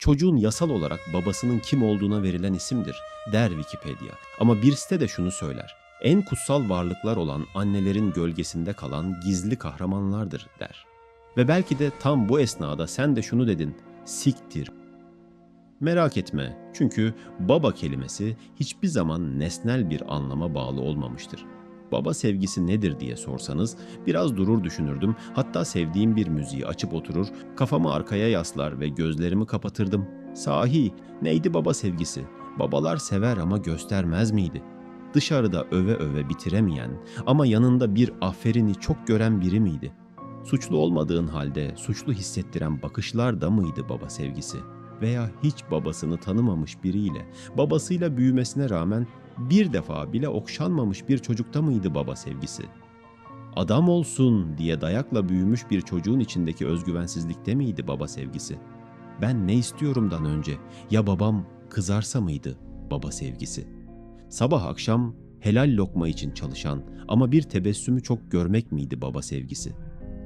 Çocuğun yasal olarak babasının kim olduğuna verilen isimdir der Wikipedia. Ama bir site de şunu söyler. En kutsal varlıklar olan annelerin gölgesinde kalan gizli kahramanlardır der. Ve belki de tam bu esnada sen de şunu dedin. Siktir. Merak etme çünkü baba kelimesi hiçbir zaman nesnel bir anlama bağlı olmamıştır. Baba sevgisi nedir diye sorsanız biraz durur düşünürdüm. Hatta sevdiğim bir müziği açıp oturur, kafamı arkaya yaslar ve gözlerimi kapatırdım. Sahi neydi baba sevgisi? Babalar sever ama göstermez miydi? Dışarıda öve öve bitiremeyen ama yanında bir aferini çok gören biri miydi? Suçlu olmadığın halde suçlu hissettiren bakışlar da mıydı baba sevgisi? Veya hiç babasını tanımamış biriyle, babasıyla büyümesine rağmen bir defa bile okşanmamış bir çocukta mıydı baba sevgisi? Adam olsun diye dayakla büyümüş bir çocuğun içindeki özgüvensizlikte miydi baba sevgisi? Ben ne istiyorumdan önce ya babam kızarsa mıydı baba sevgisi? Sabah akşam helal lokma için çalışan ama bir tebessümü çok görmek miydi baba sevgisi?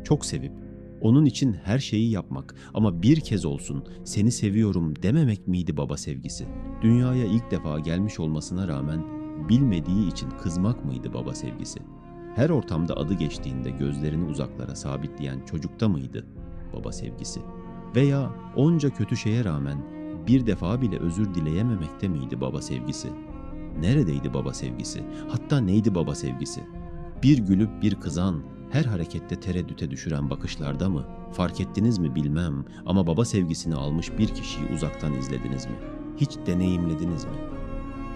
Çok sevip onun için her şeyi yapmak ama bir kez olsun seni seviyorum dememek miydi baba sevgisi? Dünyaya ilk defa gelmiş olmasına rağmen bilmediği için kızmak mıydı baba sevgisi? Her ortamda adı geçtiğinde gözlerini uzaklara sabitleyen çocukta mıydı baba sevgisi? Veya onca kötü şeye rağmen bir defa bile özür dileyememekte miydi baba sevgisi? Neredeydi baba sevgisi? Hatta neydi baba sevgisi? Bir gülüp bir kızan, her harekette tereddüte düşüren bakışlarda mı? Fark ettiniz mi bilmem ama baba sevgisini almış bir kişiyi uzaktan izlediniz mi? Hiç deneyimlediniz mi?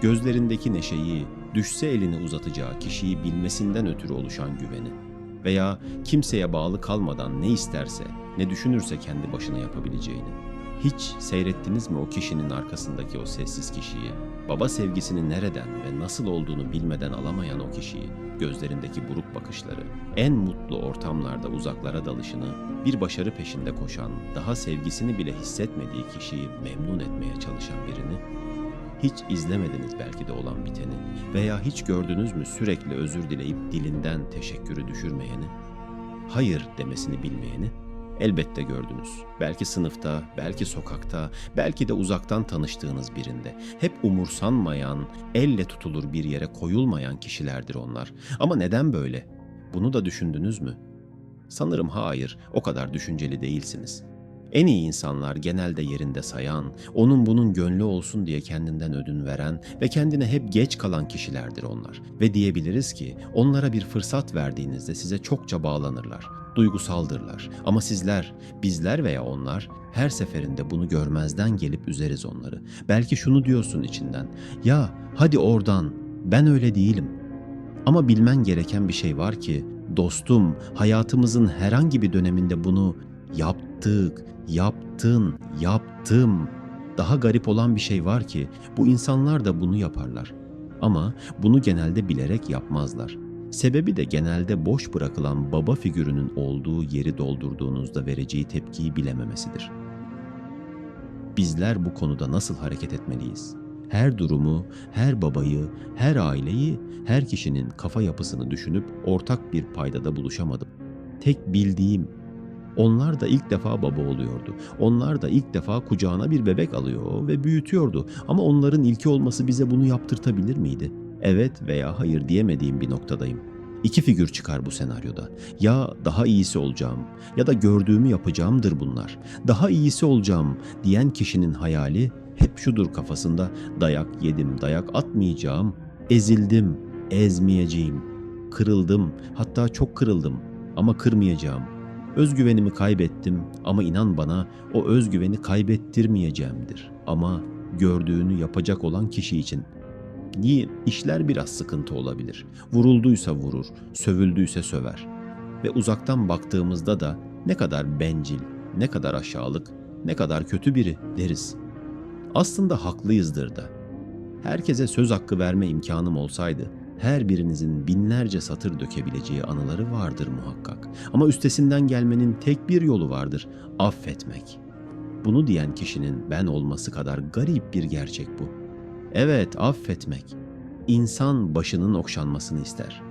Gözlerindeki neşeyi, düşse elini uzatacağı kişiyi bilmesinden ötürü oluşan güveni veya kimseye bağlı kalmadan ne isterse, ne düşünürse kendi başına yapabileceğini. Hiç seyrettiniz mi o kişinin arkasındaki o sessiz kişiyi? Baba sevgisini nereden ve nasıl olduğunu bilmeden alamayan o kişiyi, gözlerindeki buruk bakışları, en mutlu ortamlarda uzaklara dalışını, bir başarı peşinde koşan, daha sevgisini bile hissetmediği kişiyi memnun etmeye çalışan birini, hiç izlemediniz belki de olan biteni veya hiç gördünüz mü sürekli özür dileyip dilinden teşekkürü düşürmeyeni, hayır demesini bilmeyeni, Elbette gördünüz. Belki sınıfta, belki sokakta, belki de uzaktan tanıştığınız birinde. Hep umursanmayan, elle tutulur bir yere koyulmayan kişilerdir onlar. Ama neden böyle? Bunu da düşündünüz mü? Sanırım hayır, o kadar düşünceli değilsiniz. En iyi insanlar genelde yerinde sayan, onun bunun gönlü olsun diye kendinden ödün veren ve kendine hep geç kalan kişilerdir onlar. Ve diyebiliriz ki onlara bir fırsat verdiğinizde size çokça bağlanırlar duygusaldırlar. Ama sizler, bizler veya onlar her seferinde bunu görmezden gelip üzeriz onları. Belki şunu diyorsun içinden. Ya hadi oradan. Ben öyle değilim. Ama bilmen gereken bir şey var ki dostum hayatımızın herhangi bir döneminde bunu yaptık, yaptın, yaptım. Daha garip olan bir şey var ki bu insanlar da bunu yaparlar. Ama bunu genelde bilerek yapmazlar. Sebebi de genelde boş bırakılan baba figürünün olduğu yeri doldurduğunuzda vereceği tepkiyi bilememesidir. Bizler bu konuda nasıl hareket etmeliyiz? Her durumu, her babayı, her aileyi, her kişinin kafa yapısını düşünüp ortak bir paydada buluşamadım. Tek bildiğim onlar da ilk defa baba oluyordu. Onlar da ilk defa kucağına bir bebek alıyor ve büyütüyordu. Ama onların ilki olması bize bunu yaptırtabilir miydi? Evet veya hayır diyemediğim bir noktadayım. İki figür çıkar bu senaryoda. Ya daha iyisi olacağım ya da gördüğümü yapacağımdır bunlar. Daha iyisi olacağım diyen kişinin hayali hep şudur kafasında. Dayak yedim, dayak atmayacağım. Ezildim, ezmeyeceğim. Kırıldım, hatta çok kırıldım ama kırmayacağım. Özgüvenimi kaybettim ama inan bana o özgüveni kaybettirmeyeceğimdir. Ama gördüğünü yapacak olan kişi için Niye? İşler biraz sıkıntı olabilir. Vurulduysa vurur, sövüldüyse söver. Ve uzaktan baktığımızda da ne kadar bencil, ne kadar aşağılık, ne kadar kötü biri deriz. Aslında haklıyızdır da. Herkese söz hakkı verme imkanım olsaydı, her birinizin binlerce satır dökebileceği anıları vardır muhakkak. Ama üstesinden gelmenin tek bir yolu vardır, affetmek. Bunu diyen kişinin ben olması kadar garip bir gerçek bu. Evet, affetmek. İnsan başının okşanmasını ister.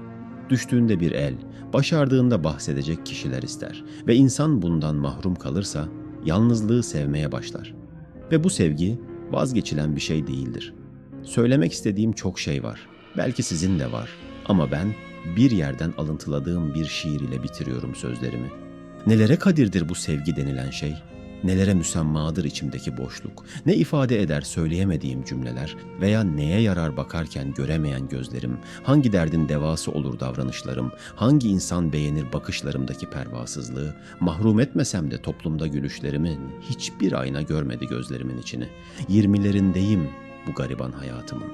Düştüğünde bir el, başardığında bahsedecek kişiler ister ve insan bundan mahrum kalırsa yalnızlığı sevmeye başlar. Ve bu sevgi vazgeçilen bir şey değildir. Söylemek istediğim çok şey var. Belki sizin de var. Ama ben bir yerden alıntıladığım bir şiir ile bitiriyorum sözlerimi. Nelere kadirdir bu sevgi denilen şey? Nelere müsemmadır içimdeki boşluk? Ne ifade eder söyleyemediğim cümleler veya neye yarar bakarken göremeyen gözlerim? Hangi derdin devası olur davranışlarım? Hangi insan beğenir bakışlarımdaki pervasızlığı? Mahrum etmesem de toplumda gülüşlerimin hiçbir ayna görmedi gözlerimin içini. Yirmilerindeyim bu gariban hayatımın.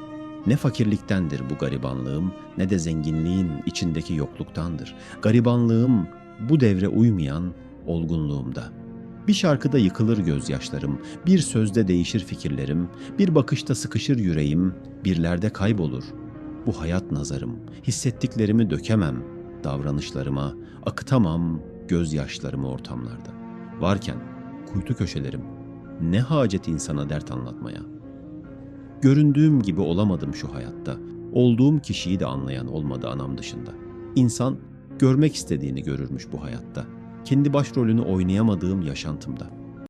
Ne fakirliktendir bu garibanlığım ne de zenginliğin içindeki yokluktandır. Garibanlığım bu devre uymayan olgunluğumda. Bir şarkıda yıkılır gözyaşlarım, bir sözde değişir fikirlerim, bir bakışta sıkışır yüreğim, birlerde kaybolur. Bu hayat nazarım, hissettiklerimi dökemem davranışlarıma, akıtamam gözyaşlarımı ortamlarda. Varken kuytu köşelerim, ne hacet insana dert anlatmaya. Göründüğüm gibi olamadım şu hayatta. Olduğum kişiyi de anlayan olmadı anam dışında. İnsan görmek istediğini görürmüş bu hayatta. Kendi başrolünü oynayamadığım yaşantımda.